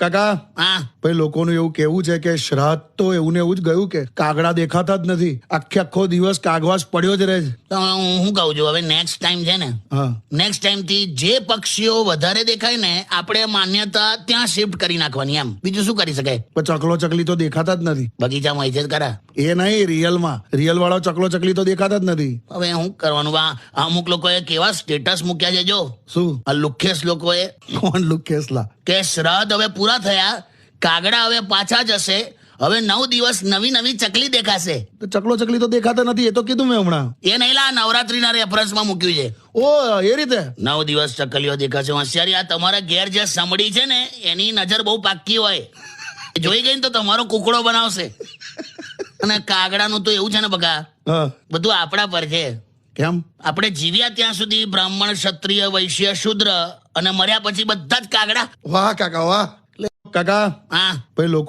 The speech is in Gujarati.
કાકા? હા. ભાઈ લોકોનું એવું કેવું છે કે શ્રાદ્ધ તો એવું ને એવું જ ગયું કે કાગડા દેખાતા જ નથી. આખે આખો દિવસ કાગવાસ પડ્યો જ રહે છે. તો હું શું કહું છું? હવે નેક્સ્ટ ટાઈમ છે ને હા. નેક્સ્ટ ટાઈમથી જે પક્ષીઓ વધારે દેખાય ને આપણે માન્યતા ત્યાં શિફ્ટ કરી નાખવાની એમ. બીજું શું કરી શકાય? પણ ચકલો ચકલી તો દેખાતા જ નથી. બગીચામાં હોય છે જ ખરા એ નહીં રિયલમાં. રિયલ વાળો ચકલો ચકલી તો દેખાતા જ નથી. હવે હું કરવાનું? આ અમુક લોકોએ કેવા સ્ટેટસ મૂક્યા છે જો. શું? આ લુખ્યેસ લોકોએ. કોણ લુકેસલા કે શ્રાદ્ધ હવે પૂરા થયા કાગડા હવે પાછા જશે હવે નવ દિવસ નવી નવી ચકલી દેખાશે. તો ચકલો ચકલી તો દેખાતા નથી એ તો કીધું મેં હમણાં. એ નહીં લા નવરાત્રીના રેફરન્સમાં મૂક્યું છે. ઓ એ રીતે? નવ દિવસ ચકલીઓ દેખાશે. હોશિયારી આ તમારા ઘેર જે સાંભળી છે ને એની નજર બહુ પાક્કી હોય. જોઈ ગઈ ને તો તમારો કુકડો બનાવશે. અને કાગડાનું તો એવું છે ને બગા બધું આપણા પર છે. કેમ? આપણે જીવ્યા ત્યાં સુધી બ્રાહ્મણ ક્ષત્રિય વૈશ્ય શુદ્ર અને મર્યા પછી બધા જ કાગડા. વાહ કાકા વાહ. કાકા હા. ભાઈ લોકો